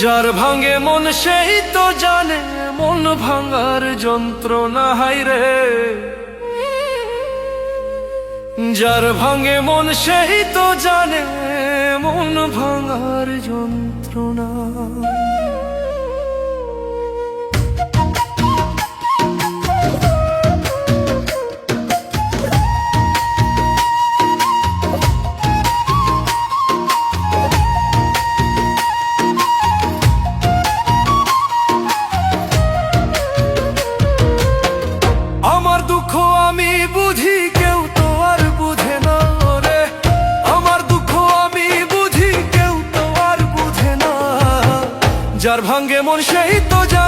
যার ভাঙে মন, সেই তো জানে মন ভাঙার যন্ত্রণা হাইরে যার ভাঙে মন, সেই তো জানে মন ভাঙার যন্ত্রণা। ভাঙ্গে মন সেই তো যা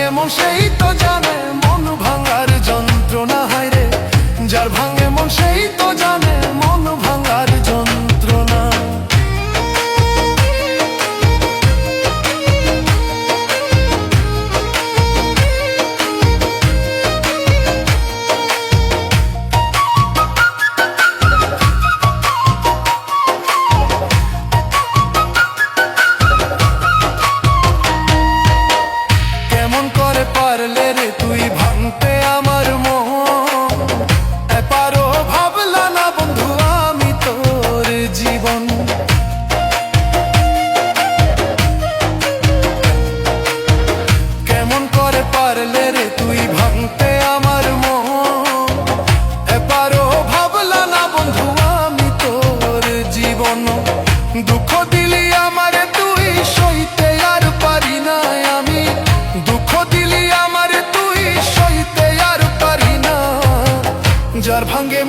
ভাঙে মন, সেই তো জানে মন ভাঙার যন্ত্রণা, হায় রে। যার ভাঙে মন, সেই তো জানে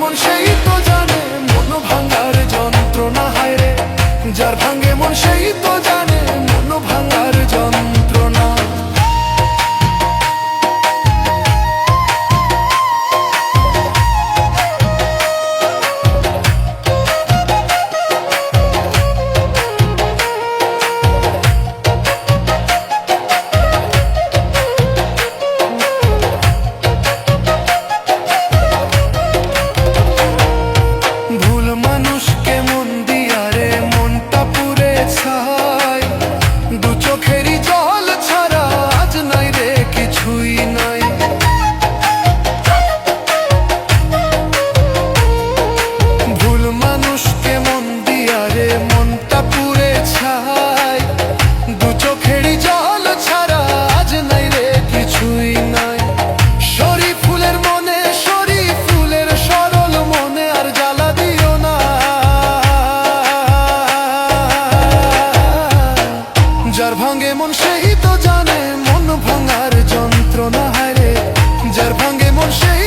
মন সেই তো জানে মন ভাঙার যন্ত্রণা হায় রে যার ভাঙ ভাঙে মন সেই তো জানে মন ভাঙার যন্ত্রণা হারে যার ভাঙে মন সেই